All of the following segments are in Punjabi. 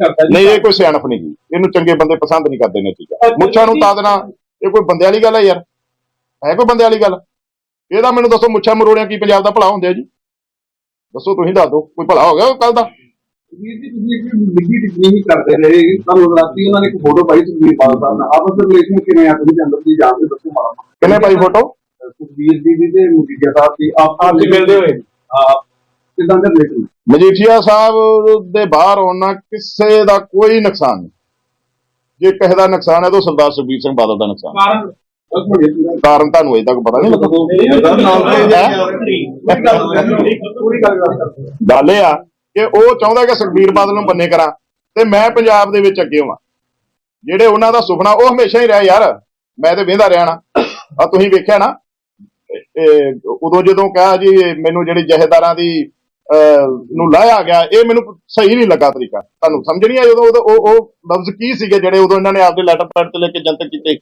ਨਹੀਂ ਇਹ ਕੋਈ ਸਿਆਣਪ ਨਹੀਂ ਜੀ। ਇਹਨੂੰ ਚੰਗੇ ਬੰਦੇ ਪਸੰਦ ਨਹੀਂ ਕਰਦੇ ਨੇ ਚੀਜ਼ਾਂ ਮੁੱਛਾਂ ਨੂੰ ਤਾਂ ਦੇਣਾ ਇਹ ਕੋਈ ਬੰਦੇ ਵਾਲੀ ਗੱਲ ਹੈ ਯਾਰ। ਹੈ ਕੋਈ ਬੰਦੇ ਵਾਲੀ ਗੱਲ? ਇਹਦਾ ਮੈਨੂੰ ਦੱਸੋ ਮੁੱਛਾਂ ਮਰੋੜਿਆਂ ਕੀ ਪੰਜਾਬ ਦਾ ਭਲਾ ਹੁੰਦੇ ਆ ਜੀ? ਦੱਸੋ ਤੁਸੀਂ ਦੱਸ ਦਿਓ ਕੋਈ ਭਲਾ ਹੋ ਗਿਆ ਕੱਲ ਦਾ? ਵੀਰ ਜੀ ਤੁਸੀਂ ਇੱਕ ਨਿੱਜੀ ਟਿੱਪਣੀ ਹੀ ਕਰਦੇ ਰਹੇ ਤੁਹਾਨੂੰ ਰਾਤੀ ਉਹਨਾਂ ਨੇ ਇੱਕ ਫੋਟੋ ਪਾਈ ਸੁਖਬੀਰ ਬਾਦਲ ਸਾਹਿਬ ਨਾਲ। ਆਪਸ ਵਿੱਚ ਰਿਲੇਸ਼ਨ ਕਿਵੇਂ ਆ ਤੁਸੀਂ ਜੰਦਰ ਦੀ ਜਾਣ ਦੇ ਦੱਸੋ ਮੋਟਾ। ਕਿੰਨੇ ਪਾਈ ਫੋਟੋ ਸੁਖਬੀਰ ਜੀ ਦੀ ਤੇ ਮੁਖੀਆ ਸਾਹਿਬ ਦੀ ਆਪ ਆਪ ਜੀ ਮਿਲਦੇ ਹੋਏ। ਆਪ ਕਿਦਾਂ ਦੇ ਰਿਲੇਸ਼ਨ ਮਜੀਠੀਆ ਸਾਹਿਬ ਦੇ ਬਾਹਰ ਆਉਣਾ ਕਿਸੇ ਦਾ ਕੋਈ ਨੁਕਸਾਨ ਨਹੀਂ ਜੇ ਕਿਸੇ ਦਾ ਨੁਕਸਾਨ ਹੈ ਤਾਂ ਸਰਦਾਰ ਸੁਖਬੀਰ ਸਿੰਘ ਬਾਦਲ ਦਾ ਨੁਕਸਾਨ ਹੈ। ਕਾਰਨ ਤੁਹਾਨੂੰ ਅਜੇ ਤੱਕ ਪਤਾ ਨਹੀਂ ਲੱਗਾ ਗੱਲ ਇਹ ਆ ਕਿ ਉਹ ਚਾਹੁੰਦਾ ਕਿ ਸੁਖਬੀਰ ਬਾਦਲ ਨੂੰ ਬੰਨੇ ਕਰਾਂ ਤੇ ਮੈਂ ਪੰਜਾਬ ਦੇ ਵਿੱਚ ਅੱਗੇ ਹੋਵਾਂ ਜਿਹੜੇ ਉਹਨਾਂ ਦਾ ਸੁਪਨਾ ਉਹ ਹਮੇਸ਼ਾ ਹੀ ਰਿਹਾ ਯਾਰ ਮੈਂ ਤੇ ਵੇਂਦਾ ਰਿਹਾ ਨਾ ਆ ਤੁਸੀਂ ਵੇਖਿਆ ਨਾ ਉਦੋਂ ਜਦੋਂ ਕਿਹਾ ਜੀ ਮੈਨੂੰ ਜਿਹੜੀ ਜਹੇਦਾਰਾਂ ਦੀ ਨੂੰ ਲਾਇਆ ਗਿਆ ਇਹ ਮੈਨੂੰ ਸਹੀ ਨਹੀਂ ਲੱਗਾ ਤਰੀਕਾ। ਤੁਹਾਨੂੰ ਸਮਝ ਨਹੀਂ ਆਈ ਉਦੋਂ ਉਹ ਉਹ ਲਫ਼ਜ਼ ਕੀ ਸੀਗੇ ਜਿਹੜੇ ਉਦੋਂ ਇਹਨਾਂ ਨੇ ਆਪਦੇ ਲੈਟਰ ਪੈਡ ਤੇ ਲੈ ਕੇ ਜਨਤਕ ਕੀਤੇ?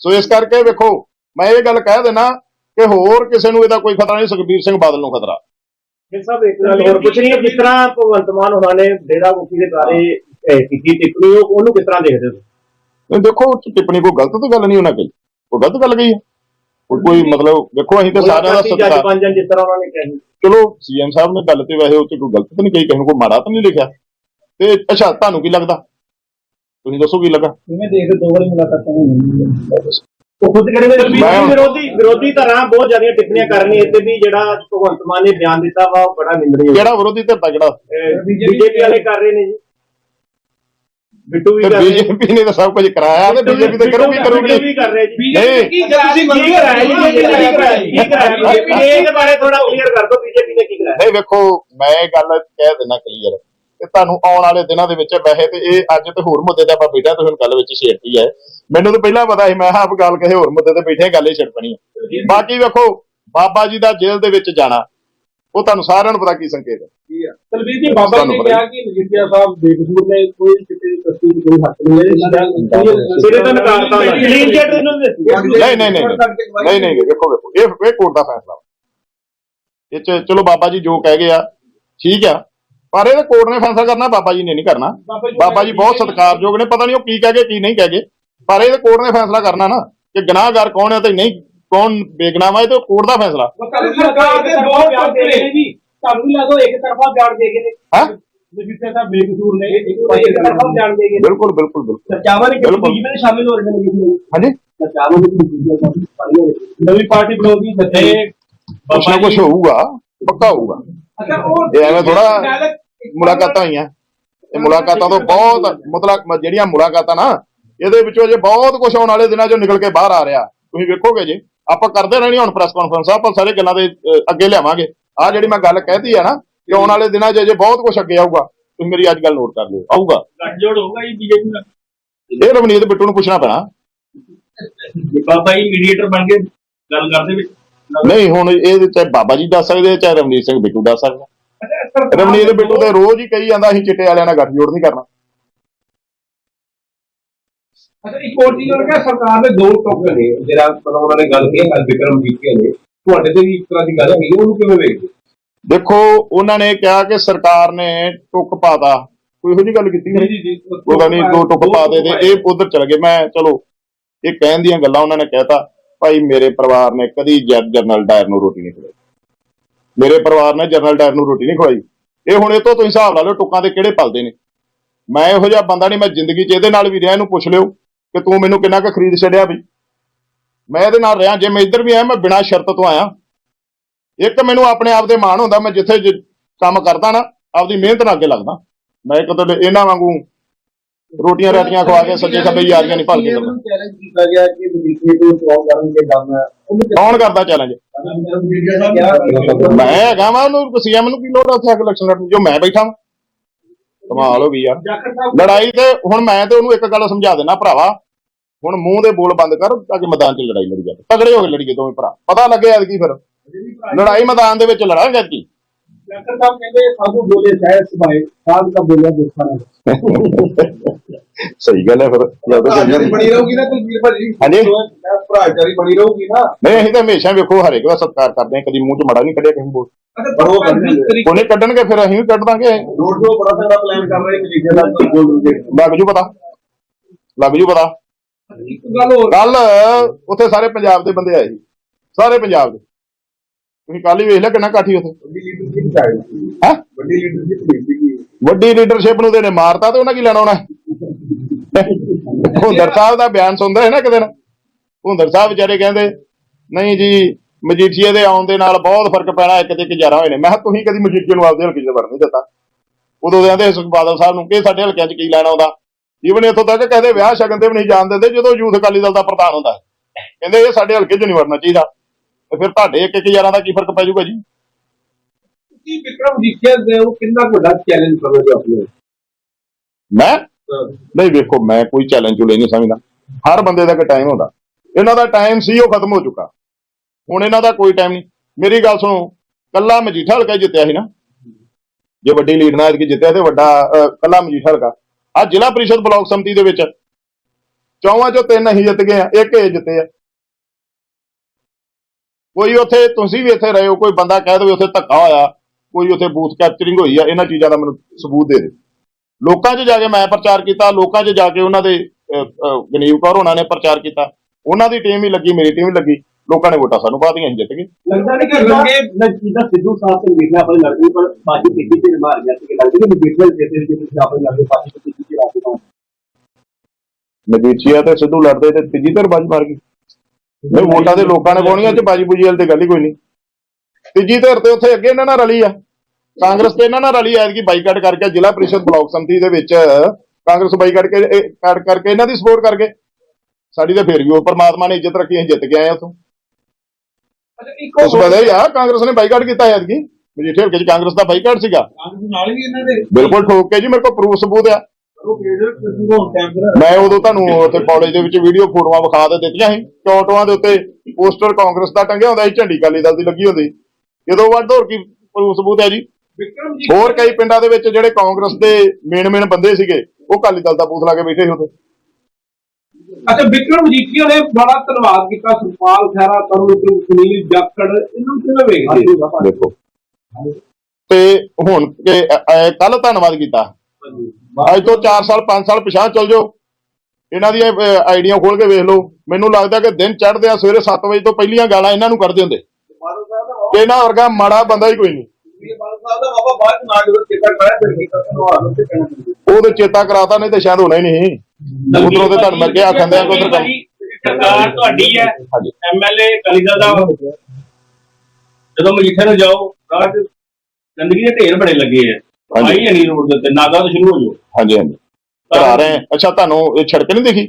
ਸੋ ਇਸ ਕਰਕੇ ਵੇਖੋ ਮੈਂ ਇਹ ਗੱਲ ਕਹਿ ਦੇਣਾ ਕਿ ਹੋਰ ਕਿਸੇ ਨੂੰ ਇਹਦਾ ਕੋਈ ਖਤਰਾ ਨਹੀਂ ਸੁਖਬੀਰ ਸਿੰਘ ਬਾਦਲ ਨੂੰ ਖਤਰਾ। ਇਹ ਸਭ ਇੱਕ ਗੱਲ ਹੋਰ ਪੁੱਛ ਰਹੀ ਹੈ ਜਿਸ ਤਰ੍ਹਾਂ ਭਗਵੰਤ ਮਾਨ ਉਹਨਾਂ ਨੇ ਡੇਰਾ ਮੁਖੀ ਦੇ ਬਾਰੇ ਕੀਤੀ ਟਿੱਪਣੀ ਉਹ ਉਹਨੂੰ ਕਿਸ ਤਰ੍ਹਾਂ ਦੇਖਦੇ ਹੋ? ਦੇਖੋ ਟਿੱਪਣੀ ਕੋਈ ਗਲਤ ਤਾਂ ਗੱਲ ਨਹੀਂ ਉਹਨਾਂ ਕਹੀ ਕੋਈ ਗਲਤ ਗੱਲ ਕਹੀ ਹੈ। ਕੋਈ ਕੋਈ ਮਤਲਬ ਦੇਖੋ ਅਸੀਂ ਤਾਂ ਸਾਰਿਆਂ ਦਾ ਜੱਜ ਸਤਿਕਾਰ ਬਣ ਜਾਣ ਜਿਸ ਤਰ੍ਹਾਂ ਉਹਨਾਂ ਨੇ ਕਿਹਾ ਚਲੋ ਸੀਐਮ ਸਾਹਿਬ ਨੇ ਗੱਲ ਤੇ ਵੈਸੇ 'ਚ ਕੋਈ ਗਲਤ ਤਾਂ ਨਹੀਂ ਕਹੀ ਕਿਸੇ ਨੂੰ ਕੋਈ ਮਾੜਾ ਤਾਂ ਨਹੀਂ ਲਿਖਿਆ। ਤੇ ਅੱਛਾ ਤੁਹਾਨੂੰ ਕੀ ਲੱਗਦਾ? ਤੁਸੀਂ ਦੱਸੋ ਕੀ ਲੱਗਾ? ਕਿਵੇਂ ਦੇਖਦੇ ਦੋ ਵਾਰੀ ਮੁਲਾਕਾਤਾਂ ਹੋਈਆਂ ਉਹ ਖੁਦ ਕਹਿੰਦੇ ਵਿਰੋਧੀ ਵਿਰੋਧੀ ਧਿਰਾਂ ਬਹੁਤ ਜ਼ਿਆਦੀਆਂ ਟਿੱਪਣੀਆਂ ਕਰਨੀਆਂ। ਇੱਥੇ ਵੀ ਜਿਹੜਾ ਭਗਵੰਤ ਮਾਨ ਨੇ ਬਿਆਨ ਦਿੱਤਾ ਵਾ ਉਹ ਬੜਾ ਨਿੰਦਣੀ ਹੈ ਕਿਹੜਾ ਵਿਰੋਧੀ ਧਿਰ ਦਾ ਜਿਹੜਾ ਬੀਜੇਪੀ ਵਾਲੇ ਕਰ ਰਹੇ ਨੇ ਜੀ। ਬਿੱਟੂ ਵੀ ਕਰ ਰਹੇ ਬੀਜੇਪੀ ਨੇ ਤਾਂ ਸਭ ਕੁਝ ਕਰਾਇਆ। ਤੇ ਬੀਜੇਪੀ ਤਾਂ ਕਰੂਗੀ ਕਰੂਗੀ। ਵੀ ਕਰ ਰਹੇ ਜੀ। ਨਹੀਂ। ਕੀ ਕਰਾਇਆ ਜੀ? ਕੀ ਕਰਾਇਆ ਜੀ? ਕੀ ਕਰਾਇਆ ਕੀ ਕਰਾਇਆ ਬੀਜੇਪੀ ਨੇ ਇਹਦੇ ਬਾਰੇ ਥੋੜਾ ਕਲੀਅਰ ਕਰ ਦਿਓ ਬੀਜੇਪੀ ਨੇ ਕੀ ਕਰਾਇਆ। ਨਹੀਂ ਵੇਖੋ ਮੈਂ ਇਹ ਗੱਲ ਕਹਿ ਦੇਣਾ ਕਲੀਅਰ ਤੇ ਤੁਹਾਨੂੰ ਆਉਣ ਵਾਲੇ ਦਿਨਾਂ ਦੇ ਵਿੱਚ ਵੈਸੇ ਤੇ ਇਹ ਅੱਜ ਤੇ ਹੋਰ ਮੁੱਦੇ ਤੇ ਆਪਾਂ ਬੈਠਾ ਤੁਸੀਂ ਗੱਲ ਵਿੱਚ ਛੇੜਤੀ ਹੈ। ਮੈਨੂੰ ਤਾਂ ਪਹਿਲਾਂ ਪਤਾ ਸੀ ਮੈਂ ਆਪ ਗੱਲ ਕਿਸੇ ਹੋਰ ਮੁੱਦੇ ਤੇ ਬੈਠੇ ਗੱਲ ਹੀ ਛਿੜਪਣੀ ਹੈ। ਬਾਕੀ ਵੇਖੋ ਬਾਬਾ ਜੀ ਦਾ ਜੇਲ੍ਹ ਦੇ ਵਿੱਚ ਜਾਣਾ। ਉਹ ਤੁਹਾਨੂੰ ਸਾਰਿਆਂ ਨੂੰ ਪਤਾ ਕੀ ਸੰਕੇਤ ਹੈ। ਤਲਵੀਰ ਜੀ ਬਾਬਾ ਜੀ ਨੇ ਤੁਹਾਨੂੰ ਕਿਹਾ ਕਿ ਮਜੀਠੀਆ ਸਾਹਿਬ ਬੇਕਸੂਰ ਨੇ ਕੋਈ ਕਿਸੇ ਦੀ ਤਸਦੀਕ ਕੋਈ ਹੱਕ ਨਹੀਂ ਹੈ। ਸਿਰੇ ਤੋਂ ਨਕਾਰਤਾ ਉਹਨਾਂ ਨੇ ਕਲੀਨ ਚਿੱਟ ਇਹਨਾਂ ਨੇ ਦਿੱਤੀ ਨਹੀਂ ਨਹੀਂ ਨਹੀਂ ਨਹੀਂ। ਨਹੀਂ ਨਹੀਂ ਵੇਖੋ ਵੇਖੋ। ਇਹ ਇਹ ਕੋਰਟ ਦਾ ਫੈਸਲਾ ਵਾ। ਇਹ ਚ ਚਲੋ ਬਾਬਾ ਜੀ ਜੋ ਕਹਿ ਗਏ ਆ ਠੀਕ ਆ। ਪਰ ਇਹ ਕੋਰਟ ਨੇ ਫੈਸਲਾ ਕਰਨਾ ਬਾਬਾ ਜੀ ਨੇ ਨਹੀਂ ਕਰਨਾ। ਬਾਬਾ ਜੀ ਬਹੁਤ ਸਤਿਕਾਰਯੋਗ ਨੇ ਪਤਾ ਨਹੀਂ ਉਹ ਕੀ ਕਹਿ ਗਏ ਕੀ ਨਹੀਂ ਕਹਿ ਗਏ। ਪਰ ਇਹ ਕੋਰਟ ਨੇ ਫੈਸਲਾ ਕਰਨਾ ਨਾ ਕਿ ਗੁਨਾਹਗਾਰ ਕੌਣ ਹੈ ਤੇ ਨਹੀਂ ਕੌਣ ਬੇਗਨਾਹ ਹੈ ਇਹ ਤਾਂ ਕੋਰਟ ਦਾ ਫੈਸਲਾ। ਸਰਕਾਰ ਦੇ ਬਹੁਤ ਟੋਕਰੇ ਨੇ ਜੀ। ਤੁਹਾਨੂੰ ਵੀ ਲੱਗਦਾ ਇੱਕ ਤਰਫਾ ਜਾਣ ਦੇ ਗਏ ਨੇ? ਹੈ? ਮਜੀਠੀਆ ਸਾਹਿਬ ਬੇਕਸੂਰ ਨੇ ਇੱਕ ਪਾਸੇ ਤਰਫਾ ਜਾਣ ਦੇ ਗਏ ਬਿਲਕੁਲ ਬਿਲਕੁਲ ਬਿਲਕੁਲ। ਚਰਚਾਵਾਂ ਨੇ ਬਿਲਕੁਲ। ਕਿਹਾ ਜਿਵੇਂ ਸ਼ਾਮਿਲ ਹੋ ਰਹੇ ਨੇ ਹਾਂਜੀ? ਚਰਚਾਵਾਂ ਵਿੱਚ ਮਜੀਠੀਆ ਸਾਹਿਬ ਪਾਈ ਹੋਈ ਨਵੀਂ ਪਾਰਟੀ ਬਣਾਉਗੀ ਬੱਚੇ ਕੁਛ ਨਾ ਕੁਛ ਹੋਊਗਾ ਪੱਕਾ ਹੋਊਗਾ। ਅੱਛਾ ਉਹ ਇਹ ਐਵੇਂ ਥੋੜਾ ਮੁਲਾਕਾਤਾਂ ਹੋਈਆਂ। ਇਹ ਮੁਲਾਕਾਤਾਂ ਤੋਂ ਬਹੁਤ ਮਤਲਬ ਜਿਹੜੀਆਂ ਮੁਲਾਕਾਤਾਂ ਨਾ ਇਹਦੇ ਵਿੱਚੋਂ ਜੇ ਬਹੁਤ ਕੁਝ ਆਉਣ ਵਾਲੇ ਦਿਨਾਂ 'ਚੋਂ ਨਿਕਲ ਕੇ ਬਾਹਰ ਆ ਰਿਹਾ। ਤੁਸੀਂ ਵੇਖੋਗੇ ਜੀ। ਆਪਾਂ ਕਰਦੇ ਰਹਿਣੀ ਹੁਣ ਪ੍ਰੈਸ ਕਾਨਫਰੰਸ ਆਪਾਂ ਸਾਰੇ ਗੱਲਾਂ ਦੇ ਅੱਗੇ ਲਿਆਵਾਂਗੇ। ਆ ਜਿਹੜੀ ਮੈਂ ਗੱਲ ਕਹਿਤੀ ਆ ਨਾ ਕਿ ਆਉਣ ਵਾਲੇ ਦਿਨਾਂ 'ਚ ਜੇ ਬਹੁਤ ਕੁਝ ਅੱਗੇ ਆਊਗਾ। ਤੁਸੀਂ ਮੇਰੀ ਅੱਜ ਗੱਲ ਨੋਟ ਕਰ ਲਿਓ। ਆਊਗਾ। ਗੱਠਜੋੜ ਹੋਊਗਾ ਜੀ ਬੀਜੇਪੀ ਨਾਲ? ਇਹ ਰਵਨੀਤ ਬਿੱਟੂ ਨੂੰ ਪੁੱਛਣਾ ਪੈਣਾ। ਬਾਬਾ ਜੀ ਮੀਡੀਏਟਰ ਬਣ ਕੇ ਗੱਲ ਕਰਦੇ ਵਿੱਚ ਨਹੀਂ ਹੁਣ ਇਹ ਚਾਹੇ ਬਾਬਾ ਜੀ ਦੱਸ ਸਕਦੇ ਆ, ਚਾਹੇ ਰਵਨੀਤ ਸਿੰਘ ਬਿੱਟੂ ਦੱਸ ਸਕਦਾ ਰਵਨੀਤ ਬਿੱਟੂ ਤੇ ਰੋਜ਼ ਹੀ ਕਹੀ ਜਾਂਦਾ ਅਸੀਂ ਚਿੱਟੇ ਵਾਲਿਆਂ ਨਾਲ ਗੱਠਜੋੜ ਨਹੀਂ ਕਰਨਾ। ਅੱਛਾ ਇੱਕ ਹੋਰ ਚੀਜ਼ ਹੋਰ ਕਿ ਸਰਕਾਰ ਦੇ ਦੋ ਟੋਕਰੇ ਨੇ। ਜਿਹੜਾ ਮਤਲਬ ਉਹਨਾਂ ਨੇ ਗੱਲ ਕੀਤੀ ਹੈ ਵਿਕਰਮ ਜੀਕੇ ਨੇ। ਤੁਹਾਡੇ ਤੇ ਵੀ ਇੱਕ ਤਰ੍ਹਾਂ ਦੀ ਗੱਲ ਹੈ ਉਹਨੂੰ ਕਿਵੇਂ ਵੇਖਦੇ? ਦੇਖੋ ਉਹਨਾਂ ਨੇ ਕਿਹਾ ਕਿ ਸਰਕਾਰ ਨੇ ਟੁੱਕ ਪਾਤਾ ਕੋਈ ਇਹੋ ਜਿਹੀ ਗੱਲ ਕੀਤੀ ਨਹੀਂ? ਜੀ ਜੀ ਉਹਦਾ ਨਹੀਂ ਦੋ ਟੁੱਕ ਪਾ ਦੇ ਤੇ ਇਹ ਉਧਰ ਚਲ ਗਏ। ਮੈਂ ਚਲੋ ਇਹ ਕਹਿਣ ਦੀਆਂ ਗੱਲਾਂ ਉਹਨਾਂ ਨੇ ਕਹਿਤਾ ਭਾਈ ਮੇਰੇ ਪਰਿਵਾਰ ਨੇ ਕਦੀ ਜਨਰਲ ਡਾਇਰ ਨੂੰ ਰੋਟੀ ਨਹੀਂ ਖਵਾਈ। ਮੇਰੇ ਪਰਿਵਾਰ ਨੇ ਜਨਰਲ ਡਾਇਰ ਨੂੰ ਰੋਟੀ ਨਹੀਂ ਖਵਾਈ। ਇਹ ਹੁਣ ਇਹ ਤੋਂ ਤੁਸੀਂ ਹਿਸਾਬ ਲਾ ਲਓ ਟੁੱਕਾਂ ਦੇ ਕਿਹੜੇ ਪਲਦੇ ਨੇ? ਮੈਂ ਇਹੋ ਜਿਹਾ ਬੰਦਾ ਨਹੀਂ ਮੈਂ ਜ਼ਿੰਦਗੀ 'ਚ ਇਹਦੇ ਨਾਲ ਵੀ ਰਿਹਾ ਇਹਨੂੰ ਪੁੱਛ ਲਿਓ। ਕਿ ਤੂੰ ਮੈਨੂੰ ਕਿੰਨਾ ਕੁ ਖਰੀਦ ਛੱਡਿਆ ਵੀ ਮੈਂ ਇਹਦੇ ਨਾਲ ਰਿਹਾ, ਜੇ ਮੈਂ ਇੱਧਰ ਵੀ ਆਇਆ, ਮੈਂ ਬਿਨਾਂ ਸ਼ਰਤ ਤੋਂ ਆਇਆ। ਇੱਕ ਮੈਨੂੰ ਆਪਣੇ ਆਪ ਦੇ ਮਾਣ ਹੁੰਦਾ, ਮੈਂ ਜਿੱਥੇ ਕੰਮ ਕਰਦਾ ਨਾ, ਆਪਦੀ ਮਿਹਨਤ ਨਾਲ ਅੱਗੇ ਲੱਗਦਾ। ਮੈਂ ਇੱਕ ਇਹਨਾਂ ਵਾਂਗੂ ਰੋਟੀਆਂ ਰਾਟੀਆਂ ਖਵਾ ਕੇ ਸੱਜੇ ਖੱਬੇ ਯਾਰੀਆਂ ਨਹੀਂ ਭਲ ਕੇ ਕਰਦਾ ਚੈਲੰਜ ਕੀਤਾ ਗਿਆ ਕਿ ਮਜੀਠੀਆ ਨੂੰ ਸਵਾਲ ਕਰਨ ਦੇ ਕੰਮ ਹੈ ਕੌਣ ਕਰਦਾ ਚੈਲੰਜ ਮੈਂ ਹੈਗਾ ਵਾਂ, ਉਹਨੂੰ ਸੀਐਮ ਨੂੰ ਕੀ ਲੋੜ ਆ ਉੱਥੇ ਇਲੈਕਸ਼ਨ ਲੜਨ ਜੋ ਮੈਂ ਬੈਠਾ ਵਾਂ। ਕਮਾਲ ਹੋ ਗਈ ਯਾਰ। ਲੜਾਈ ਤੇ ਹੁਣ ਮੈਂ ਤੇ ਉਹਨੂੰ ਇੱਕ ਗੱਲ ਸਮਝਾ ਦੇਣਾ ਭਰਾਵਾ। ਹੁਣ ਮੂੰਹ ਦੇ ਬੋਲ ਬੰਦ ਕਰ ਤਾਂ ਕਿ ਮੈਦਾਨ 'ਚ ਲੜਾਈ ਲੜੀ ਜਾਵੇ ਤਗੜੇ ਹੋ ਕੇ ਲੜੀਏ ਦੋਵੇਂ ਭਰਾ। ਪਤਾ ਲੱਗੇ ਐਤਕੀ ਫਿਰ। ਲੜਾਈ ਮੈਦਾਨ ਦੇ ਵਿੱਚ ਲੜਾਂਗੇ ਐਤਕੀ। ਜਾਖੜ ਸਾਹਿਬ ਕਹਿੰਦੇ ਸਾਧੂ ਬੋਲੇ ਸ਼ਾਇਦ ਸੁਭਾਏ ਸਾਧ ਦਾ ਬੋਲਿਆ ਦੇਖਾ ਨਾ। ਸਹੀ ਗੱਲ ਹੈ ਫਿਰ। ਜਾਂ ਤਾਂ ਭਰਾਚਾਰੀ ਸਹੀ ਬਣੀ ਰਹੂਗੀ ਨਾ ਕੁਲਵੀਰ ਭਾਜੀ। ਹਾਂਜੀ। ਭਰਾਚਾਰੀ ਬਣੀ ਰਹੂਗੀ ਨਾ। ਨਹੀਂ ਅਸੀਂ ਤਾਂ ਹਮੇਸ਼ਾ ਵੇਖੋ ਹਰੇਕ ਦਾ ਸਤਿਕਾਰ ਕਰਦੇ ਹਾਂ ਕਦੀ ਮੂੰਹ 'ਚ ਮੜਾ ਨਹੀਂ ਕੱਢਿਆ ਕਿਸੇ ਬੋਲ। ਪਰ ਉਹ। ਉਹਨੇ ਕੱਢਣਗੇ ਫਿਰ ਅਸੀਂ ਵੀ ਕੱਢ ਦਾਂਗੇ। ਰੋਡ ਸ਼ੋ ਬੜਾ ਸਾਰਾ ਪਲਾਨ ਕਰ ਰਹੇ ਮਜੀਠੇ ਦਾ ਬੋਲੂਗੇ ਲੱਗ ਜੂ ਪਤਾ। ਲੱਗ ਜੂ ਪਤਾ। ਇੱਕ ਗੱਲ ਹੋਰ। ਕੱਲ ਉੱਥੇ ਸਾਰੇ ਪੰਜਾਬ ਦੇ ਬੰਦੇ ਆਏ ਸੀ। ਸਾਰੇ ਪੰਜਾਬ ਦੇ। ਤੁਸੀਂ ਕੱਲ ਹੀ ਵੇਖ ਲਿਆ ਕਿੰਨਾ ਕਾਠੀ ਉੱਥੇ। ਵੱਡੀ ਲੀਡਰਸ਼ਿਪ ਚਾਹੀਦੀ ਹੈ? ਵੱਡੀ ਲੀਡਰਸ਼ਿਪ ਨਹੀਂ ਸੀਗੀ ਵੱਡੀ ਲੀਡਰਸ਼ਿਪ ਨੂੰ ਤੇ ਨੇ ਮਾਰਤਾ ਤੇ ਉਹਨਾਂ ਕੀ ਲੈਣਾ ਉਹਨਾਂ ਹੁੰਦਰ ਸਾਹਿਬ ਦਾ ਬਿਆਨ ਸੁਣਦਾ ਹੈ ਨਾ ਕਿਤੇ ਨਾ ਹੁੰਦਰ ਸਾਹਿਬ ਵਿਚਾਰੇ ਕਹਿੰਦੇ ਨਹੀਂ ਜੀ ਮਜੀਠੀਏ ਦੇ ਆਉਣ ਦੇ ਨਾਲ ਬਹੁਤ ਫ਼ਰਕ ਪੈਣਾ ਇੱਕ ਤੇ ਇੱਕ ਗਿਆਰਾਂ ਹੋਏ ਨੇ। ਮੈਂ ਕਿਹਾ ਤੁਸੀਂ ਕਦੀ ਮਜੀਠੀਏ ਨੂੰ ਆਪਦੇ ਹਲਕੇ 'ਚ ਵੜ ਨਹੀਂ ਦਿੱਤਾ? ਉਦੋਂ ਦੇ ਆਂਦੇ ਸੁਖ ਬਾਦਲ ਸਾਹਿਬ ਨੂੰ ਕਿ ਸਾਡੇ ਹਲਕਿਆਂ 'ਚ ਕੀ ਲੈਣਾ ਆਉਂਦਾ? ਈਵਨ ਇੱਥੋਂ ਤੱਕ ਕਹਿੰਦੇ ਵਿਆਹ ਸ਼ਗਨ ਤੇ ਵੀ ਨਹੀਂ ਜਾਣ ਦਿੰਦੇ ਜਦੋਂ ਯੂਥ ਅਕਾਲੀ ਦਲ ਦਾ ਪ੍ਰਧਾਨ ਹੁੰਦਾ। ਕਹਿੰਦੇ ਇਹ ਸਾਡੇ ਹਲਕੇ 'ਚ ਨਹੀਂ ਵੜਨਾ ਚਾਹੀਦਾ। ਤੇ ਫਿਰ ਤੁਹਾਡੇ ਇੱਕ ਇੱਕ ਗਿਆਰਾਂ ਦਾ ਕੀ ਫ਼ਰਕ ਪੈ ਜਾਊਗਾ ਜੀ? ਕੀ ਵਿਕਰਮ ਜੀਠੀਆ ਦੇ ਉਹ ਕਿੰਨਾ ਵੱਡਾ ਚੈਲੰਜ ਸਮਝਦੇ ਆਪਣੇ? ਮੈਂ? ਨਹੀਂ ਵੇਖੋ ਮੈਂ ਕੋਈ ਚੈਲੰਜ ਚੁਲੇ ਨਹੀਂ ਸਮਝਦਾ। ਹਰ ਬੰਦੇ ਦਾ ਇੱਕ ਟਾਈਮ ਹੁੰਦਾ। ਇਹਨਾਂ ਦਾ ਟਾਈਮ ਸੀ ਉਹ ਖਤਮ ਹੋ ਚੁੱਕਾ। ਹੁਣ ਇਹਨਾਂ ਦਾ ਕੋਈ ਟਾਈਮ ਨਹੀਂ। ਮੇਰੀ ਗੱਲ ਸੁਣੋ ਕੱਲਾ ਮਜੀਠਾ ਹਲਕਾ ਜਿੱਤਿਆ ਸੀ ਨਾ। ਜੇ ਵੱਡੀ ਲੀਡ ਨਾਲ ਐਤਕੀ ਜਿੱਤਿਆ ਤੇ ਵੱਡਾ ਅਹ, ਕੱਲਾ ਮਜੀਠਾ ਹਲਕਾ। ਆ ਜ਼ਿਲ੍ਹਾ ਪ੍ਰੀਸ਼ਦ ਬਲਾਕ ਸੰਮਤੀ ਦੇ ਵਿੱਚ ਚੌਵਾਂ ਚੋਂ ਤਿੰਨ ਅਸੀਂ ਜਿੱਤ ਗਏ ਆ ਇੱਕ ਇਹ ਜਿੱਤੇ ਆ। ਕੋਈ ਉੱਥੇ ਤੁਸੀਂ ਵੀ ਇੱਥੇ ਰਹੇ ਹੋ ਕੋਈ ਬੰਦਾ ਕਹਿ ਦੇਵੇ ਉੱਥੇ ਧੱਕਾ ਹੋਇਆ ਕੋਈ ਉੱਥੇ ਬੂਥ ਕੈਪਚਰਿੰਗ ਹੋਈ ਆ ਇਹਨਾਂ ਚੀਜ਼ਾਂ ਦਾ ਮੈਨੂੰ ਸਬੂਤ ਦੇ ਦਿਓ। ਲੋਕਾਂ 'ਚ ਜਾ ਕੇ ਮੈਂ ਪ੍ਰਚਾਰ ਕੀਤਾ ਲੋਕਾਂ 'ਚ ਜਾ ਕੇ ਉਹਨਾਂ ਦੇ ਗਨੀਵ ਕੌਰ ਉਹਨਾਂ ਨੇ ਪ੍ਰਚਾਰ ਕੀਤਾ। ਉਹਨਾਂ ਦੀ ਟੀਮ ਹੀ ਲੱਗੀ ਮੇਰੀ ਟੀਮ ਵੀ ਲੱਗੀ। ਲੋਕਾਂ ਨੇ ਵੋਟਾਂ ਸਾਨੂੰ ਪਾਤੀਆਂ ਅਸੀਂ ਜਿੱਤ ਗਏ। ਲੱਗਦਾ ਨਹੀਂ ਕਿ ਰੰਗੇ ਜਿੱਦਾਂ ਸਿੱਧੂ ਸਾਹਿਬ ਤੇ ਵੇਖਿਆ ਆਪਣੇ ਲੜਕੇ ਪਰ ਬਾਜੀ ਕਿੱਡੀ ਤੇ ਮਾਰ ਗਿਆ ਕਿ ਲੱਗਦਾ ਕਿ ਬਿਲਕੁਲ ਜਿਹਦੇ ਜਿਹਦੇ ਆਪਣੇ ਲੜਕੇ ਬਾਜੀ ਕਿੱਡੀ ਤੇ ਰਾਤ ਨੂੰ ਮਜੀਠੀਆ ਤੇ ਸਿੱਧੂ ਲੜਦੇ ਤੇ ਤੀਜੀ ਧਿਰ ਬਾਜੀ ਮਾਰ ਗਈ। ਨਹੀਂ ਵੋਟਾਂ ਦੇ ਲੋਕਾਂ ਨੇ ਪਾਉਣੀਆਂ ਚ ਬਾਜੀ ਬੁਜੀ ਵਾਲੀ ਤੇ ਗੱਲ ਹੀ ਕੋਈ ਨਹੀਂ। ਤੀਜੀ ਧਿਰ ਤੇ ਉੱਥੇ ਅੱਗੇ ਇਹਨਾਂ ਨਾਲ ਰਲੀ ਆ। ਕਾਂਗਰਸ ਤੇ ਇਹਨਾਂ ਨਾਲ ਰਲੀ ਐਤਕੀ ਬਾਈਕਾਟ ਕਰਕੇ ਜ਼ਿਲ੍ਹਾ ਪ੍ਰੀਸ਼ਦ ਬਲਾਕ ਸੰਮਤੀ ਦੇ ਵਿੱਚ ਕਾਂਗਰਸ ਬਾਈਕਾਟ ਕਰਕੇ ਇਹਨਾਂ ਦੀ ਸਪੋਰਟ ਕਰਕੇ ਸਾਡੀ ਤਾਂ ਫੇਰ ਵੀ ਉਹ ਪਰਮਾਤਮਾ ਨੇ ਇੱਜ਼ਤ ਰੱਖੀ ਅਸੀਂ ਜਿੱਤ ਕੇ ਆਏ ਹਾਂ ਉੱਥੋਂ। ਅੱਛਾ ਇੱਕ ਉਸ ਵੇਲੇ ਯਾ ਕਾਂਗਰਸ ਨੇ ਬਾਈਕਾਟ ਕੀਤਾ ਐਤਕੀ। ਮਜੀਠੇ ਹਲਕੇ ਚ ਕਾਂਗਰਸ ਦਾ ਬਾਈਕਾਟ ਸੀਗਾ। ਨਾਲ ਵੀ ਇਹਨਾਂ ਦੇ। ਬਿਲਕੁਲ ਠੋਕ ਕੇ ਜੀ ਮੇਰੇ ਕੋਲ ਪ੍ਰੂਫ ਸਬੂਤ ਆ। ਮੈਂ ਉਦੋਂ ਤੁਹਾਨੂੰ ਉੱਥੇ ਕਾਲਜ ਦੇ ਵਿੱਚ ਵੀਡੀਓ ਫੋਟੋਆਂ ਵਿਖਾ ਦੇ ਦਿੱਤੀਆਂ ਸੀ ਟੋਟੋਆਂ ਦੇ ਉੱਤੇ ਪੋਸਟਰ ਕਾਂਗਰਸ ਦਾ ਟੰਗਿਆ ਹੁੰਦਾ ਸੀ ਝੰਡੀ ਕਾਲੀ ਦਲ ਦੀ ਲੱਗੀ ਹੁੰਦੀ। ਜਦੋਂ ਵੱਧ ਹੋਰ ਕੀ ਪ੍ਰੂਫ ਸਬੂਤ ਹੈ ਜੀ? ਹੋਰ ਕਈ ਪਿੰਡਾਂ ਦੇ ਵਿੱਚ ਜਿਹੜੇ ਕਾਂਗਰਸ ਦੇ ਮੇਨ ਮੇਨ ਬੰਦੇ ਸੀਗੇ ਉਹ ਕਾਲੀ ਦਲ ਦਾ ਬੂਥ ਲਾ ਕੇ ਬੈਠੇ ਸੀ ਉੱਥੇ। ਅੱਛਾ ਵਿਕਰਮ ਜੀਠੀਆ ਨੇ ਬੜਾ ਧੰਨਵਾਦ ਕੀਤਾ ਸੁਪਾਲ ਖੈਰਾ ਤਰੁਣ ਸੁਨੀਲ ਜਾਖੜ ਇਹਨੂੰ ਕਿਵੇਂ ਵੇਖਦੇ? ਹੋ? ਦੇਖੋ। ਤੇ ਹੁਣ ਕੱਲ ਧੰਨਵਾਦ ਕੀਤਾ। ਅੱਜ ਤੋਂ 4 ਸਾਲ 5 ਸਾਲ ਪਿਛਾਂ ਚਲ ਜਾਓ। ਇਹਨਾਂ ਦੀਆਂ ਆਈਡੀਆਂ ਖੋਲ ਕੇ ਵੇਖ ਲਓ। ਮੈਨੂੰ ਲੱਗਦਾ ਕਿ ਦਿਨ ਚੜ੍ਹਦੇ ਆ ਸਵੇਰੇ 7 ਵਜੇ ਤੋਂ ਪਹਿਲੀਆਂ ਗਾਲਾਂ ਇਹਨਾਂ ਨੂੰ ਕੱਢਦੇ ਹੁੰਦੇ। ਇਹਨਾਂ ਵਰਗਾ ਮਾੜਾ ਬੰਦਾ ਹੀ ਕੋਈ ਨਹੀਂ। ਉਹ ਤੇ ਚੇਤਾ ਕਰਾਤਾ ਨਹੀਂ ਤੇ ਸ਼ਾਇਦ ਹੋਣਾ ਹੀ ਨਹੀਂ। ਉਧਰੋਂ ਤੇ ਤੁਹਾਨੂੰ ਮੈਂ ਕਿਹਾ ਆਖੰਦੇ ਆ ਕਿ ਉਧਰ ਕੰਮ ਸਰਕਾਰ ਤੁਹਾਡੀ ਹੈ ਐਮਐਲਏ ਕਲੀਦਲ ਦਾ। ਜਦੋਂ ਮਜੀਠੇ ਨੂੰ ਜਾਓ 'ਚ ਗੰਦਗੀ ਦੇ ਢੇਰ ਬੜੇ ਲੱਗੇ ਆ। ਆਈ ਨਹੀਂ ਰੋਡ ਦੇ ਉੱਤੇ ਨਾਗਾ ਤੋਂ ਸ਼ੁਰੂ ਹੋ ਜਾਓ। ਹਾਂਜੀ ਹਾਂਜੀ। ਕਰਾ ਰਹੇ ਆ। ਅੱਛਾ ਤੁਹਾਨੂੰ ਇਹ ਸੜਕ ਨਹੀਂ ਦਿਖੀ?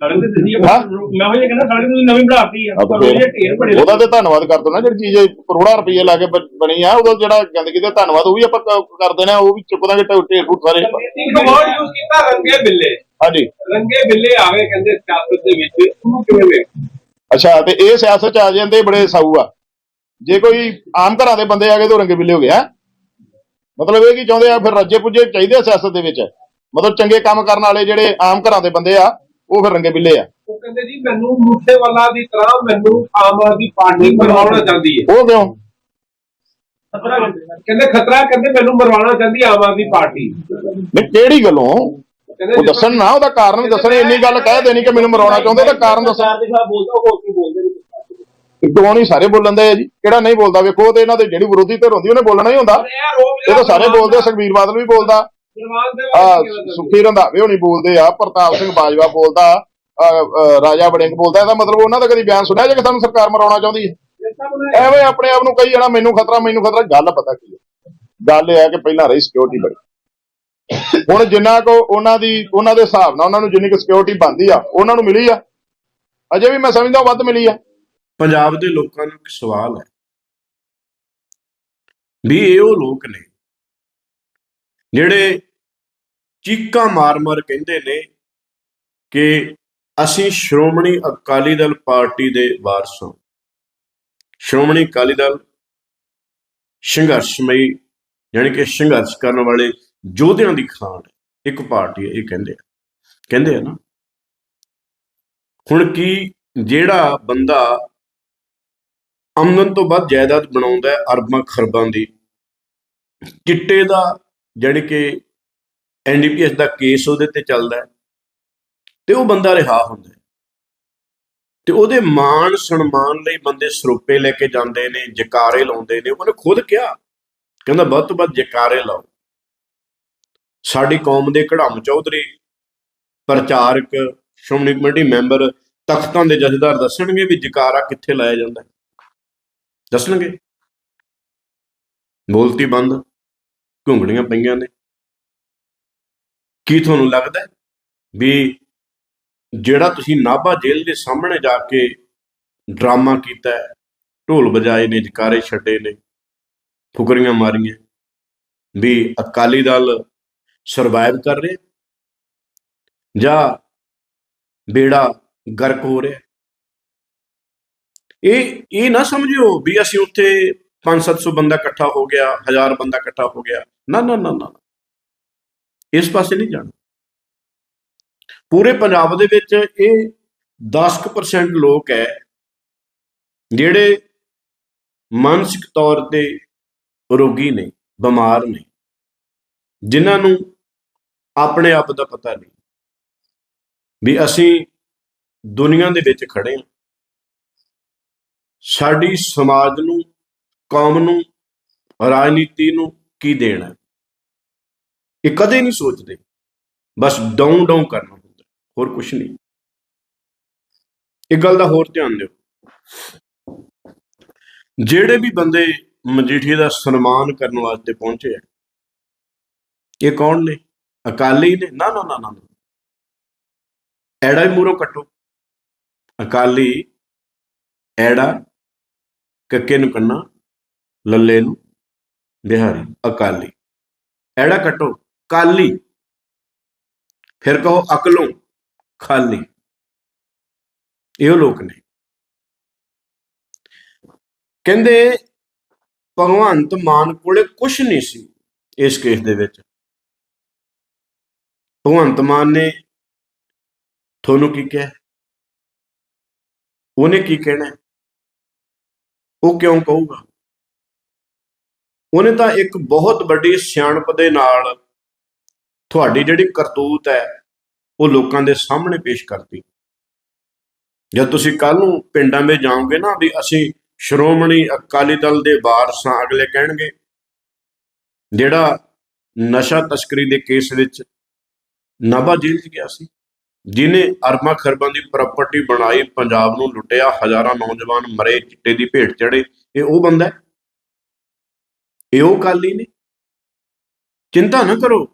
ਸੜਕ ਤੇ ਦਿੱਤੀ। ਮੈਂ ਉਹ ਕਹਿੰਦਾ ਸੜਕ ਤੁਸੀਂ ਨਵੀਂ ਬਣਾਤੀ ਆ। ਉਹਦੇ ਤੇ ਧੰਨਵਾਦ ਕਰ ਦੋ ਨਾ ਜਿਹੜੀ ਚੀਜ਼ ਇਹ ਕਰੋੜਾਂ ਰੁਪਏ ਲਾ ਕੇ ਬਣੀ ਆ ਉਹਦਾ ਜਿਹੜਾ ਗੰਦਗੀ ਦਾ ਧੰਨਵਾਦ ਉਹ ਵੀ ਆਪਾਂ ਕ- ਕਰ ਦੇਣਾ ਉਹ ਵੀ ਚੁੱਕ ਦਾਂਗੇ ਢੇਰ ਫੁੱਟ ਸਾਰੇ ਯੂਜ਼ ਕੀਤਾ ਰੰਗੇ ਬਿੱਲੇ। ਹਾਂਜੀ। ਰੰਗੇ ਬਿੱਲੇ ਆ ਗਏ ਕਹਿੰਦੇ ਸਿਆਸਤ ਦੇ ਵਿੱਚ। ਉਹਨੂੰ ਕਿਵੇਂ ਵੇਖਦੇ ਅੱਛਾ ਤੇ ਇਹ ਸਿਆਸਤ ਚ ਆ ਜਾਂਦੇ ਬੜੇ ਸਾਊ ਆ। ਜੇ ਕੋਈ ਆਮ ਘਰਾਂ ਦੇ ਬੰਦੇ ਆ ਗਏ ਤਾਂ ਰੰਗੇ ਬਿੱਲੇ ਹੋ ਗਏ ਆ ਮਤਲਬ ਇਹ ਕੀ ਚਾਹੁੰਦੇ ਆ ਫਿਰ ਰੱਜੇ ਪੁੱਜੇ ਚਾਹੀਦੇ ਆ ਸਿਆਸਤ ਦੇ ਵਿੱਚ? ਮਤਲਬ ਚੰਗੇ ਕੰਮ ਕਰਨ ਵਾਲੇ ਜਿਹੜੇ ਆਮ ਘਰਾਂ ਦੇ ਬੰਦੇ ਆ ਉਹ ਫਿਰ ਰੰਗੇ ਬਿੱਲੇ ਆ। ਉਹ ਕਹਿੰਦੇ ਜੀ ਮੈਨੂੰ ਮੂਸੇਵਾਲਾ ਦੀ ਤਰ੍ਹਾਂ ਮੈਨੂੰ ਆਮ ਆਦਮੀ ਪਾਰਟੀ ਮਰਵਾਉਣਾ ਚਾਹੁੰਦੀ ਹੈ। ਉਹ ਕਿਉਂ? ਕਹਿੰਦੇ ਖਤਰਾ ਕਹਿੰਦੇ ਮੈਨੂੰ ਮਰਵਾਉਣਾ ਚਾਹੁੰਦੀ ਆਮ ਆਦਮੀ ਪਾਰਟੀ। ਨਹੀਂ ਕਿਹੜੀ ਗੱਲੋਂ? ਉਹ ਦੱਸਣ ਨਾ ਉਹਦਾ ਕਾਰਨ ਵੀ ਦੱਸਣ ਇੰਨੀ ਗੱਲ ਕਹਿ ਦੇਣੀ ਕਿ ਮੈਨੂੰ ਮਰਾਉਣਾ ਚਾਹੁੰਦੇ ਤਾਂ ਕਾਰਨ ਦੱਸਣ। ਸਰਕਾਰ ਦੇ ਖਿਲਾਫ ਬੋਲਦਾ ਹੋਰ ਕੀ ਬੋਲਦੇ ਨੇ? ਕਿਉਂ ਨਹੀਂ ਸਾਰੇ ਬੋਲਣ ਦੇ ਆ ਜੀ ਕਿਹੜਾ ਨਹੀਂ ਬੋਲਦਾ ਵੇਖੋ ਤੇ ਇਹਨਾਂ ਦੇ ਜਿਹੜੀ ਵਿਰੋਧੀ ਧਿਰ ਹੁੰਦੀ ਉਹਨੇ ਬੋਲਣਾ ਹੀ ਹੁੰਦਾ। ਇਹ ਤਾਂ ਸਾਰੇ ਬੋਲਦੇ ਸੁਖਬੀਰ ਬਾਦਲ ਵੀ ਬੋਲਦਾ। ਆ ਸੁਖੀ ਰੰਧਾਵੇ ਹੋਣੀ ਬੋਲਦੇ ਆ ਪ੍ਰਤਾਪ ਸਿੰਘ ਬਾਜਵਾ ਬੋਲਦਾ ਰਾਜਾ ਵੜਿੰਗ ਬੋਲਦਾ ਇਹਦਾ ਮਤਲਬ ਉਹਨਾਂ ਦਾ ਕਦੀ ਬਿਆਨ ਸੁਣਿਆ ਜੇ ਕਿ ਸਾਨੂੰ ਸਰਕਾਰ ਮਰਾਉਣਾ ਚਾਹੁੰਦੀ ਹੈ? ਐਵੇਂ ਆਪਣੇ ਆਪ ਨੂੰ ਕਹੀ ਜਾਣਾ ਮੈਨੂੰ ਖਤਰਾ ਮੈਨੂੰ ਖਤਰਾ ਗੱਲ ਪਤਾ ਕੀ ਹੈ? ਗੱਲ ਇਹ ਹੈ ਕਿ ਪਹਿਲਾਂ ਰਹੀ ਸਿਕਿਉਰਿਟੀ ਬੜੀ ਹੁਣ ਜਿੰਨਾ ਕੋ ਉਹਨਾਂ ਦੀ, ਉਹਨਾਂ ਦੇ ਹਿਸਾਬ ਨਾਲ ਉਹਨਾਂ ਨੂੰ ਜਿੰਨੀ ਕੁ ਸਿਕਿਉਰਿਟੀ ਬਣਦੀ ਆ, ਉਹਨਾਂ ਨੂੰ ਮਿਲੀ ਆ। ਅਜੇ ਵੀ ਮੈਂ ਸਮਝਦਾ ਵੱਧ ਮਿਲੀ ਆ। ਪੰਜਾਬ ਦੇ ਲੋਕਾਂ ਨੂੰ ਇੱਕ ਸਵਾਲ ਹੈ ਵੀ ਇਹ ਉਹ ਲੋਕ ਨੇ ਜਿਹੜੇ ਚੀਕਾਂ ਮਾਰ-ਮਾਰ ਕਹਿੰਦੇ ਨੇ ਕਿ ਅਸੀਂ ਸ਼੍ਰੋਮਣੀ ਅਕਾਲੀ ਦਲ ਪਾਰਟੀ ਦੇ ਵਾਰਸ ਹਾਂ। ਸ਼੍ਰੋਮਣੀ ਅਕਾਲੀ ਦਲ ਸੰਘਰਸ਼ਮਈ ਯਾਨੀ ਕਿ ਸੰਘਰਸ਼ ਕਰਨ ਵਾਲੇ ਯੋਧਿਆਂ ਦੀ ਖਾਨ ਹੈ ਇੱਕ ਪਾਰਟੀ ਇਹ ਕਹਿੰਦੇ ਆ। ਕਹਿੰਦੇ ਆ ਨਾ, ਹੁਣ ਕੀ ਜਿਹੜਾ ਬੰਦਾ ਆਮਦਨ ਤੋਂ ਵੱਧ ਜਾਇਦਾਦ ਬਣਾਉਂਦਾ ਹੈ ਅਰਬਾਂ ਖਰਬਾਂ ਦੀ, ਚਿੱਟੇ ਦਾ ਜਾਣੀ ਕਿ ਐਨਡੀਪੀਐਸ ਦਾ ਕੇਸ ਉਹਦੇ ਤੇ ਚੱਲਦਾ ਤੇ ਉਹ ਬੰਦਾ ਰਿਹਾ ਹੁੰਦਾ ਤੇ ਉਹਦੇ ਮਾਣ ਸਨਮਾਨ ਲਈ ਬੰਦੇ ਸਰੋਪੇ ਲੈ ਕੇ ਜਾਂਦੇ ਨੇ, ਜਕਾਰੇ ਲਾਉਂਦੇ ਨੇ, ਉਹਨੇ ਖੁਦ ਕਿਹਾ, ਕਹਿੰਦਾ ਵੱਧ ਤੋਂ ਵੱਧ ਜਕਾਰੇ ਲਾਓ। ਸਾਡੀ ਕੌਮ ਦੇ ਕੜਾਮ ਚੌਧਰੀ, ਪ੍ਰਚਾਰਕ, ਸ਼੍ਰੋਮਣੀ ਕਮੇਟੀ ਮੈਂਬਰ, ਤਖਤਾਂ ਦੇ ਜਥੇਦਾਰ ਦੱਸਣਗੇ ਵੀ ਜਕਾਰਾ ਕਿੱਥੇ ਲਾਇਆ ਜਾਂਦਾ ਹੈ। ਦੱਸਣਗੇ। ਬੋਲਤੀ ਬੰਦ, ਘੁੰਗਣੀਆਂ ਪਈਆਂ ਨੇ। ਕੀ ਤੁਹਾਨੂੰ ਲੱਗਦਾ ਵੀ ਜਿਹੜਾ ਤੁਸੀਂ ਨਾਭਾ ਜੇਲ੍ਹ ਦੇ ਸਾਹਮਣੇ ਜਾ ਕੇ ਡਰਾਮਾ ਕੀਤਾ ਹੈ, ਢੋਲ ਵਜਾਏ ਨੇ, ਜਕਾਰੇ ਛੱਡੇ ਨੇ, ਫੁਕਰੀਆਂ ਮਾਰੀਆਂ, ਵੀ ਅਕਾਲੀ ਦਲ ਸਰਵਾਈਵ ਕਰ ਰਿਹਾ ਜਾਂ ਬੇੜਾ ਗਰਕ ਹੋ ਰਿਹਾ ਇਹ ਇਹ ਨਾ ਸਮਝਿਓ ਵੀ ਅਸੀਂ ਉੱਥੇ 5-700 ਬੰਦਾ ਇਕੱਠਾ ਹੋ ਗਿਆ 1000 ਬੰਦਾ ਇਕੱਠਾ ਹੋ ਗਿਆ। ਨਾ ਨਾ ਨਾ ਨਾ ਇਸ ਪਾਸੇ ਨਹੀਂ ਜਾਣਾ। ਪੂਰੇ ਪੰਜਾਬ ਦੇ ਵਿੱਚ ਇਹ 10% ਲੋਕ ਹੈ, ਜਿਹੜੇ ਮਾਨਸਿਕ ਤੌਰ ਤੇ ਰੋਗੀ ਨੇ, ਬਿਮਾਰ ਨੇ, ਜਿਨ੍ਹਾਂ ਨੂੰ ਆਪਣੇ ਆਪ ਦਾ ਪਤਾ ਨਹੀਂ। ਵੀ ਅਸੀਂ ਦੁਨੀਆ ਦੇ ਵਿੱਚ ਖੜੇ ਹਾਂ। ਸਾਡੀ ਸਮਾਜ ਨੂੰ, ਕੌਮ ਨੂੰ, ਰਾਜਨੀਤੀ ਨੂੰ ਕੀ ਦੇਣਾ ਇਹ ਕਦੇ ਨਹੀਂ ਸੋਚਦੇ। ਬਸ ਡਾਊਨ ਡਾਊਨ ਕਰਨਾ ਹੁੰਦਾ ਹੋਰ ਕੁਝ ਨਹੀਂ। ਇੱਕ ਗੱਲ ਦਾ ਹੋਰ ਧਿਆਨ ਦਿਓ। ਜਿਹੜੇ ਵੀ ਬੰਦੇ ਮਜੀਠੀਏ ਦਾ ਸਨਮਾਨ ਕਰਨ ਵਾਸਤੇ ਪਹੁੰਚੇ ਆ, ਇਹ ਕੌਣ ਨੇ? ਅਕਾਲੀ ਨੇ, ਨਾ ਨਾ ਨਾ ਨਾ ਐੜਾ ਹੀ ਮੂਰੋਂ ਕੱਟੋ। ਅਕਾਲੀ ਐੜਾ ਕੱਕੇ ਨੂੰ ਕੰਨਾ, ਲੱਲੇ ਨੂੰ ਬਿਹਾਰੀ, ਅਕਾਲੀ। ਐੜਾ ਕੱਟੋ, ਕਾਲੀ। ਫਿਰ ਕਹੋ ਅਕਲੋਂ, ਖਾਲੀ। ਇਹੋ ਲੋਕ ਨੇ। ਕਹਿੰਦੇ ਭਗਵੰਤ ਮਾਨ ਕੋਲੇ ਕੁਝ ਨਹੀਂ ਸੀ ਇਸ ਕੇਸ ਦੇ ਵਿੱਚ। ਭਗਵੰਤ ਮਾਨ ਨੇ ਤੁਹਾਨੂੰ ਕੀ ਕਿਹਾ? ਉਹਨੇ ਕੀ ਕਹਿਣਾ? ਉਹ ਕਿਉਂ ਕਹੂਗਾ? ਉਹਨੇ ਤਾਂ ਇੱਕ ਬਹੁਤ ਵੱਡੀ ਸਿਆਣਪ ਦੇ ਨਾਲ ਤੁਹਾਡੀ ਜਿਹੜੀ ਕਰਤੂਤ ਹੈ, ਉਹ ਲੋਕਾਂ ਦੇ ਸਾਹਮਣੇ ਪੇਸ਼ ਕਰਤੀ। ਜਦ ਤੁਸੀਂ ਕੱਲ ਨੂੰ ਪਿੰਡਾਂ ਵਿੱਚ ਜਾਓਗੇ ਨਾ ਵੀ ਅਸੀਂ ਸ਼੍ਰੋਮਣੀ ਅਕਾਲੀ ਦਲ ਦੇ ਵਾਰਸਾਂ ਅਗਲੇ ਕਹਿਣਗੇ, ਜਿਹੜਾ ਨਸ਼ਾ ਤਸਕਰੀ ਦੇ ਕੇਸ ਵਿੱਚ ਨਾਭਾ ਜੇਲ੍ਹ 'ਚ ਗਿਆ ਸੀ। ਜਿਨੇ ਅਰਬਾਂ ਖਰਬਾਂ ਦੀ ਪ੍ਰਾਪਰਟੀ ਬਣਾਈ, ਪੰਜਾਬ ਨੂੰ ਲੁੱਟਿਆ, ਹਜ਼ਾਰਾਂ ਨੌਜਵਾਨ ਮਰੇ, ਚਿੱਟੇ ਦੀ ਭੇਟ ਚੜੇ ਇਹ ਉਹ ਬੰਦਾ ਇਹ ਉਹ ਕਾਲੀ ਨੇ? ਚਿੰਤਾ ਨਾ ਕਰੋ।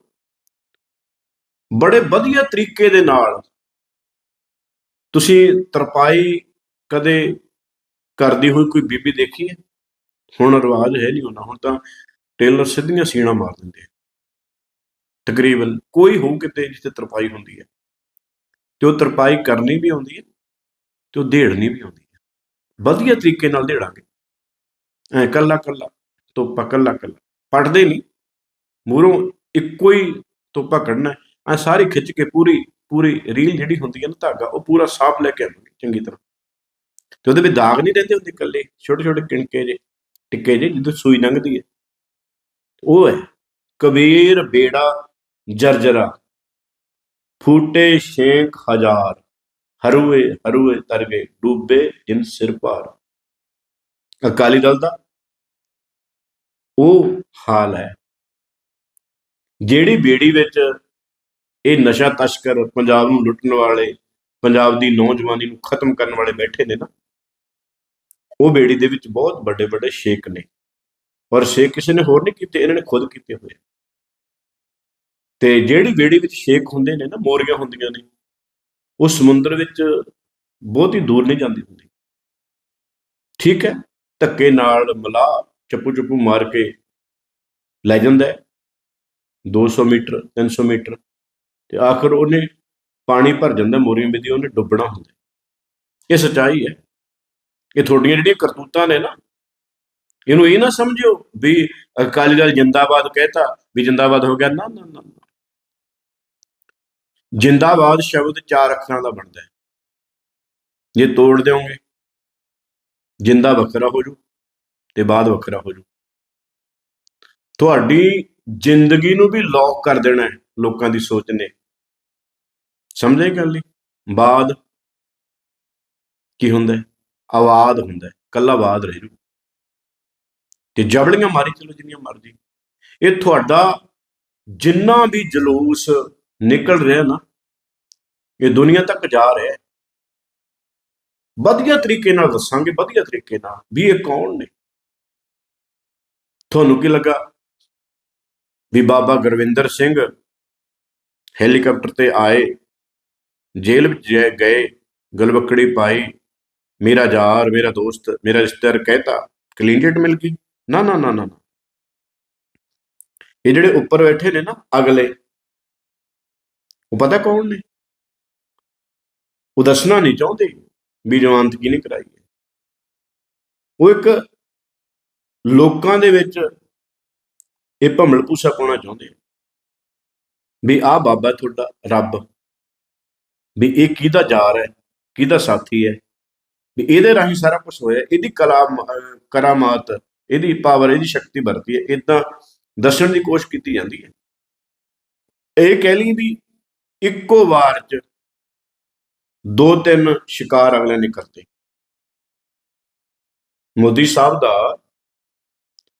ਬੜੇ ਵਧੀਆ ਤਰੀਕੇ ਦੇ ਨਾਲ ਤੁਸੀਂ ਤਰਪਾਈ ਕਦੇ ਕਰਦੀ ਹੋਈ ਕੋਈ ਬੀਬੀ ਦੇਖੀ ਹੈ? ਹੁਣ ਰਿਵਾਜ ਹੈ ਨਹੀਂ ਉਹਨਾਂ ਹੁਣ ਤਾਂ। ਟੇਲਰ ਸਿੱਧੀਆਂ ਸੀਣਾ ਮਾਰ ਦਿੰਦੇ ਤਕਰੀਬਨ ਕੋਈ ਹੋਊ ਕਿਤੇ ਜਿੱਥੇ ਤਰਪਾਈ ਹੁੰਦੀ ਹੈ। ਤੇ ਉਹ ਤਰਪਾਈ ਕਰਨੀ ਵੀ ਆਉਂਦੀ ਹੈ ਤੇ ਉਹ ਦੇੜਨੀ ਵੀ ਆਉਂਦੀ ਹੈ। ਵਧੀਆ ਤਰੀਕੇ ਨਾਲ ਦੇੜਾਂਗੇ। ਐ ਕੱਲਾ ਕੱਲਾ ਤੋਪਾ ਕੱਲਾ ਕੱਲਾ। ਪੜਦੇ ਨਹੀਂ। ਮੂਹਰੋਂ ਇੱਕੋ ਹੀ ਤੋਪਾ ਕੱਢਣਾ ਐ ਸਾਰੀ ਖਿੱਚ ਕੇ ਪੂਰੀ ਪੂਰੀ ਰੀਲ ਜਿਹੜੀ ਹੁੰਦੀ ਹੈ ਨਾ ਧਾਗਾ, ਉਹ ਪੂਰਾ ਸਾਫ਼ ਲੈ ਕੇ ਆਵਾਂਗੇ, ਚੰਗੀ ਤਰ੍ਹਾਂ। ਤੇ ਉਹਦੇ ਵਿੱਚ ਦਾਗ ਨਹੀਂ ਰਹਿੰਦੇ ਹੁੰਦੇ ਇਕੱਲੇ। ਛੋਟੇ ਛੋਟੇ ਕਿਣਕੇ ਜੇ, ਟਿੱਕੇ ਜੇ, ਜਿੱਦੋਂ ਸੂਈ ਲੰਘਦੀ ਹੈ। ਉਹ ਹੈ ਕਬੀਰ, ਬੇੜਾ ਜਰਜਰਾ। ਫੂਟੇ ਸ਼ੇਖ ਹਜ਼ਾਰ, ਹਰੂਏ ਹਰੂਏ ਤਰਗੇ, ਡੂਬੇ ਜਿਨ ਸਿਰ ਭਾਰ ਅਕਾਲੀ ਦਲ ਦਾ ਉਹ ਹਾਲ ਹੈ, ਜਿਹੜੀ ਬੇੜੀ ਵਿੱਚ ਇਹ ਨਸ਼ਾ ਤਸਕਰ ਪੰਜਾਬ ਨੂੰ ਲੁੱਟਣ ਵਾਲੇ, ਪੰਜਾਬ ਦੀ ਨੌਜਵਾਨੀ ਨੂੰ ਖਤਮ ਕਰਨ ਵਾਲੇ ਬੈਠੇ ਨੇ ਨਾ, ਉਹ ਬੇੜੀ ਦੇ ਵਿੱਚ ਬਹੁਤ ਵੱਡੇ ਵੱਡੇ ਸ਼ੇਖ ਨੇ। ਔਰ ਸ਼ੇਖ ਕਿਸੇ ਨੇ ਹੋਰ ਨਹੀਂ ਕੀਤੇ, ਇਹਨਾਂ ਨੇ ਖੁਦ ਕੀਤੇ ਹੋਏ। ਤੇ ਜਿਹੜੀ ਵਿਹੜੀ ਵਿੱਚ ਸ਼ੇਕ ਹੁੰਦੇ ਨੇ ਨਾ, ਮੋਰੀਆਂ ਹੁੰਦੀਆਂ ਨੇ, ਉਹ ਸਮੁੰਦਰ ਵਿੱਚ ਬਹੁਤ ਹੀ ਦੂਰ ਨਹੀਂ ਜਾਂਦੀ ਹੁੰਦੀ। ਠੀਕ ਹੈ, ਧੱਕੇ ਨਾਲ ਮਲਾ ਚੱਪੂ ਚੱਪੂ ਮਾਰ ਕੇ ਲੈ ਜਾਂਦਾ ਹੈ 200 ਮੀਟਰ 300 ਮੀਟਰ, ਤੇ ਆਖਰ ਉਹਨੇ ਪਾਣੀ ਭਰ ਜਾਂਦਾ ਮੋਰੀਆਂ ਵਿੱਚ, ਉਹਨੇ ਡੁੱਬਣਾ ਹੁੰਦਾ ਇਹ ਸੱਚਾਈ ਹੈ। ਇਹ ਤੁਹਾਡੀਆਂ ਜਿਹੜੀਆਂ ਕਰਤੂਤਾਂ ਨੇ ਨਾ, ਇਹਨੂੰ ਇਹ ਨਾ ਸਮਝਿਓ ਵੀ ਅਕਾਲੀ ਦਲ ਜਿੰਦਾਬਾਦ ਕਹਿਤਾ, ਵੀ ਜਿੰਦਾਬਾਦ ਹੋ ਗਿਆ ਨਾ ਨਾ ਨਾ। ਜਿੰਦਾਬਾਦ ਸ਼ਬਦ ਚਾਰ ਅੱਖਰਾਂ ਦਾ ਬਣਦਾ ਹੈ। ਜੇ ਤੋੜ ਦਿਓਗੇ, ਜਿੰਦਾ ਵੱਖਰਾ ਹੋ ਜੂ ਤੇ ਬਾਅਦ ਵੱਖਰਾ ਹੋ ਜੂ ਤੁਹਾਡੀ ਜ਼ਿੰਦਗੀ ਨੂੰ ਵੀ ਲੌਕ ਕਰ ਦੇਣਾ ਹੈ ਲੋਕਾਂ ਦੀ ਸੋਚ ਨੇ। ਸਮਝੇ ਗੱਲ ਨਹੀਂ ਬਾਦ ਕੀ ਹੁੰਦਾ ਹੈ? ਹੁੰਦਾ ਹੈ, ਕੱਲਾ ਬਾਦ ਰਹਿ ਜੂ ਤੇ ਜਬੜੀਆਂ ਮਾਰੀ, ਚਲੋ ਜਿੰਨੀਆਂ ਮਰਜ਼ੀ। ਇਹ ਤੁਹਾਡਾ ਜਿੰਨਾ ਵੀ ਜਲੂਸ ਨਿਕਲ ਰਿਹਾ ਨਾ, ਇਹ ਦੁਨੀਆ ਤੱਕ ਜਾ ਰਿਹਾ ਹੈ। ਵਧੀਆ ਤਰੀਕੇ ਨਾਲ ਦੱਸਾਂਗੇ, ਵਧੀਆ ਤਰੀਕੇ ਨਾਲ ਵੀ ਇਹ ਕੌਣ ਨੇ? ਤੁਹਾਨੂੰ ਕੀ ਲੱਗਾ ਵੀ ਬਾਬਾ ਗੁਰਵਿੰਦਰ ਸਿੰਘ ਹੈਲੀਕਾਪਟਰ ਤੇ ਆਏ, ਜੇਲ੍ਹ ਵਿੱਚ ਗਏ, ਗਲਵਕੜੀ ਪਾਈ, ਮੇਰਾ ਯਾਰ, ਮੇਰਾ ਦੋਸਤ, ਮੇਰਾ ਰਿਸ਼ਤੇਦਾਰ ਕਹਿਤਾ ਕਲੀਨ ਚਿੱਟ ਮਿਲ ਗਈ? ਨਾ ਨਾ ਨਾ ਨਾ। ਇਹ ਜਿਹੜੇ ਉੱਪਰ ਬੈਠੇ ਨੇ ਨਾ, ਅਗਲੇ ਉਹ ਪਤਾ ਕੌਣ ਨੇ? ਉਹ ਦੱਸਣਾ ਨਹੀਂ ਚਾਹੁੰਦੇ ਵੀ ਜਮਾਨਤ ਕਿਹਨੇ ਕਰਾਈ ਹੈ? ਉਹ ਇੱਕ ਲੋਕਾਂ ਦੇ ਵਿੱਚ ਇਹ ਭੰਮਲ ਪੂਸਾ ਪਾਉਣਾ ਚਾਹੁੰਦੇ ਆ ਵੀ ਆਹ ਬਾਬਾ ਤੁਹਾਡਾ ਰੱਬ, ਵੀ ਇਹ ਕਿਹਦਾ ਜਾਰ ਹੈ, ਕਿਹਦਾ ਸਾਥੀ ਹੈ, ਵੀ ਇਹਦੇ ਰਾਹੀਂ ਸਾਰਾ ਕੁਝ ਹੋਇਆ, ਇਹਦੀ ਕਲਾ, ਕਰਾਮਾਤ, ਇਹਦੀ ਪਾਵਰ ਇਹਦੀ ਸ਼ਕਤੀ ਵਰਤੀ ਹੈ ਇਦਾਂ ਦੱਸਣ ਦੀ ਕੋਸ਼ਿਸ਼ ਕੀਤੀ ਜਾਂਦੀ ਹੈ। ਇਹ ਕਹਿ ਲਈ ਵੀ ਇੱਕੋ ਵਾਰ ਚ ਦੋ ਤਿੰਨ ਸ਼ਿਕਾਰ ਅਗਲੇ ਨੇ ਕਰਤੇ। ਮੋਦੀ ਸਾਹਿਬ ਦਾ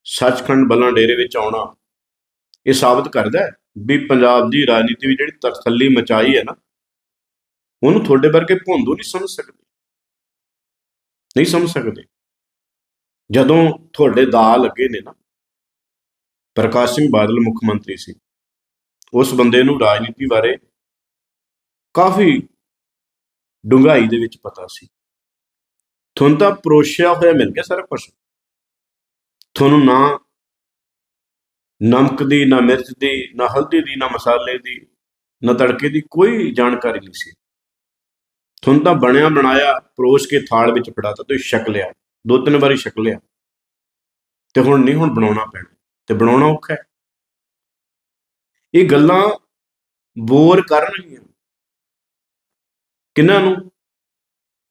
ਸੱਚਖੰਡ ਬੱਲਾਂ ਡੇਰੇ ਵਿੱਚ ਆਉਣਾ ਇਹ ਸਾਬਤ ਕਰਦਾ ਹੈ ਵੀ ਪੰਜਾਬ ਦੀ ਰਾਜਨੀਤੀ ਵਿੱਚ ਜਿਹੜੀ ਤਰਥੱਲੀ ਮਚਾਈ ਹੈ ਨਾ, ਉਹਨੂੰ ਤੁਹਾਡੇ ਵਰਗੇ ਭੋਂਦੂ ਨਹੀਂ ਸਮਝ ਸਕਦੇ। ਨਹੀਂ ਸਮਝ ਸਕਦੇ। ਜਦੋਂ ਤੁਹਾਡੇ ਦਾ ਲੱਗੇ ਨੇ ਨਾ, ਪ੍ਰਕਾਸ਼ ਸਿੰਘ ਬਾਦਲ ਮੁੱਖ ਮੰਤਰੀ ਸੀ, ਉਸ ਬੰਦੇ ਨੂੰ ਰਾਜਨੀਤੀ ਬਾਰੇ ਕਾਫੀ ਡੂੰਘਾਈ ਦੇ ਵਿੱਚ ਪਤਾ ਸੀ। ਤੁਹਾਨੂੰ ਤਾਂ ਪਰੋਸ਼ਿਆ ਹੋਇਆ ਮਿਲ ਗਿਆ ਸਾਰਾ ਕੁਝ ਤੁਹਾਨੂੰ ਨਾ ਨਮਕ ਦੀ, ਨਾ ਮਿਰਚ ਦੀ, ਨਾ ਹਲਦੀ ਦੀ, ਨਾ ਮਸਾਲੇ ਦੀ, ਨਾ ਤੜਕੇ ਦੀ ਕੋਈ ਜਾਣਕਾਰੀ ਨਹੀਂ ਸੀ। ਤੁਹਾਨੂੰ ਤਾਂ ਬਣਿਆ ਬਣਾਇਆ ਪਰੋਸ ਕੇ ਥਾਲ ਵਿੱਚ ਫੜਾਤਾ ਤੇ ਛਕ ਲਿਆ। ਦੋ ਤਿੰਨ ਵਾਰੀ ਛਕ ਲਿਆ। ਤੇ ਹੁਣ ਨਹੀਂ, ਹੁਣ ਬਣਾਉਣਾ ਪੈਣਾ। ਤੇ ਬਣਾਉਣਾ ਔਖਾ ਹੈ। ਇਹ ਗੱਲਾਂ ਬੋਰ ਕਰਨਗੀਆਂ। ਕਿਹਨਾਂ ਨੂੰ?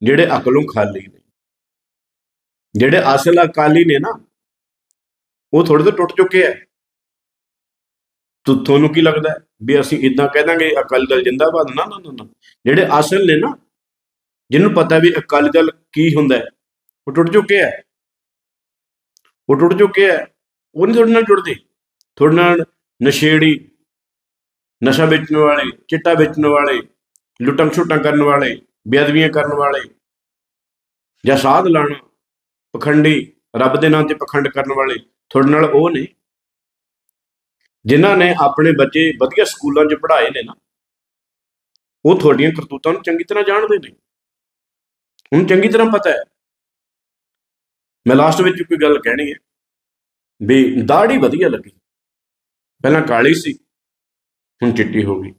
ਜਿਹੜੇ ਅਕਲੋਂ ਖਾਲੀ ਨੇ। ਜਿਹੜੇ ਅਸਲ ਅਕਾਲੀ ਨੇ ਨਾ, ਉਹ ਥੋੜੇ ਤੋਂ ਟੁੱਟ ਚੁੱਕੇ ਐ ਤੂੰ, ਤੁਹਾਨੂੰ ਕੀ ਲੱਗਦਾ ਵੀ ਅਸੀਂ ਇਦਾਂ ਕਹਿ ਦਾਂਗੇ, ਅਕਾਲੀ ਦਲ ਜਿੰਦਾਬਾਦ? ਨਾ ਨਾ ਨਾ ਜਿਹੜੇ ਅਸਲ ਨੇ ਨਾ, ਜਿਹਨੂੰ ਪਤਾ ਵੀ ਅਕਾਲੀ ਦਲ ਕੀ ਹੁੰਦਾ ਉਹ ਟੁੱਟ ਚੁੱਕੇ ਐ ਉਹ ਟੁੱਟ ਚੁੱਕੇ ਐ ਉਹ ਨਹੀਂ ਤੁਹਾਡੇ ਨਾਲ ਜੁੜਦੇ। ਤੁਹਾਡੇ ਨਾਲ ਨਸ਼ੇੜੀ, ਨਸ਼ਾ ਵੇਚਣ ਵਾਲੇ, ਚਿੱਟਾ ਵੇਚਣ ਵਾਲੇ ਲੁੱਟਾਂ ਛੁੱਟਾਂ ਕਰਨ ਵਾਲੇ, ਬੇਅਦਬੀਆਂ ਕਰਨ ਵਾਲੇ ਜਾਂ ਸਾਧ ਲਾਣਾ, ਪਖੰਡੀ ਰੱਬ ਦੇ ਨਾਂ ਤੇ ਪਖੰਡ ਕਰਨ ਵਾਲੇ ਤੁਹਾਡੇ ਨਾਲ ਉਹ ਨੇ ਜਿਨ੍ਹਾਂ ਨੇ ਆਪਣੇ ਬੱਚੇ ਵਧੀਆ ਸਕੂਲਾਂ 'ਚ ਪੜ੍ਹਾਏ ਨੇ ਨਾ, ਉਹ ਤੁਹਾਡੀਆਂ ਕਰਤੂਤਾਂ ਨੂੰ ਚੰਗੀ ਤਰ੍ਹਾਂ ਜਾਣਦੇ ਨੇ। ਉਹਨੂੰ ਚੰਗੀ ਤਰ੍ਹਾਂ ਪਤਾ ਹੈ, ਮੈਂ ਲਾਸਟ ਵਿੱਚ ਕੋਈ ਗੱਲ ਕਹਿਣੀ ਹੈ ਵੀ ਦਾੜੀ ਵਧੀਆ ਲੱਗੀ। ਪਹਿਲਾਂ ਕਾਲੀ ਸੀ, ਹੁਣ ਚਿੱਟੀ ਹੋ ਗਈ।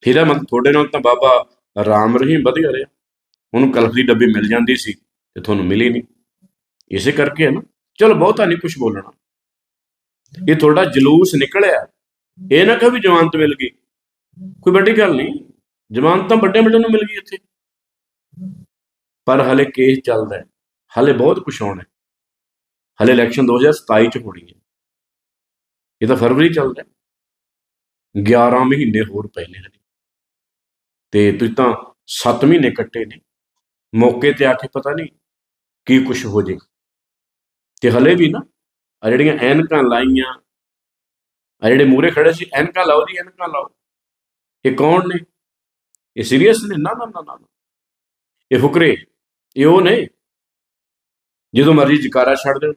ਫਿਰ ਇਹ ਤੁਹਾਡੇ ਨਾਲ ਤਾਂ ਬਾਬਾ ਰਾਮ ਰਹੀਮ ਵਧੀਆ ਰਿਹਾ। ਉਹਨੂੰ ਕਲਫ ਦੀ ਡੱਬੀ ਮਿਲ ਜਾਂਦੀ ਸੀ ਤੇ ਤੁਹਾਨੂੰ ਮਿਲੀ ਨਹੀਂ। ਇਸੇ ਕਰਕੇ ਹੈ ਨਾ, ਚਲ ਬਹੁਤਾ ਨਹੀਂ ਕੁਝ ਬੋਲਣਾ। ਇਹ ਤੁਹਾਡਾ ਜਲੂਸ ਨਿਕਲਿਆ। ਇਹ ਨਾ ਕਹੋ ਵੀ ਜਮਾਨਤ ਮਿਲ ਗਈ। ਕੋਈ ਵੱਡੀ ਗੱਲ ਨਹੀਂ ਜਮਾਨਤ ਤਾਂ ਵੱਡੇ ਵੱਡੇ ਨੂੰ ਮਿਲ ਗਈ ਇੱਥੇ। ਪਰ ਹਲੇ ਕੇਸ ਚੱਲਦਾ ਹੈ। ਹਲੇ ਬਹੁਤ ਕੁਝ ਹੋਣਾ ਹੈ। ਹਲੇ ਇਲੈਕਸ਼ਨ 2027 ਚ ਹੋਣੀ ਹੈ। ਇਹ ਤਾਂ ਫਰਵਰੀ ਚੱਲਦਾ ਹੈ। 11 ਮਹੀਨੇ ਹੋਰ ਪਹਿਲੇ ਨੇ ਤੇ ਤੁਸੀਂ ਤਾਂ 7 ਮਹੀਨੇ ਕੱਟੇ ਨੇ। ਮੌਕੇ ਤੇ ਆ ਕੇ ਪਤਾ ਨਹੀਂ ਕੀ ਕੁਝ ਹੋ ਜੇ। ਤੇ ਹਲੇ ਵੀ ਨਾ, ਆ ਜਿਹੜੀਆਂ ਐਨਕਾਂ ਲਾਈਆਂ, ਆ ਜਿਹੜੇ ਮੂਰੇ ਖੜੇ ਸੀ, ਐਨਕਾਂ ਲਾਓ ਜੀ, ਐਨਕਾਂ ਲਾਓ। ਇਹ ਕੌਣ ਨੇ? ਇਹ ਸੀਰੀਅਸ ਨੇ? ਨਾ ਨਾ ਨਾ ਨਾ ਇਹ ਫੁਕਰੇ, ਇਹ ਉਹ ਨੇ। ਜਦੋਂ ਮਰਜ਼ੀ ਜਕਾਰਾ ਛੱਡ ਦੇਣ।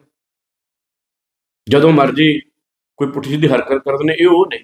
ਜਦੋਂ ਮਰਜ਼ੀ ਕੋਈ ਪੁੱਠੀ ਸਿੱਧੀ ਹਰਕਤ ਕਰਦੇ ਨੇ ਇਹ ਉਹ ਨੇ।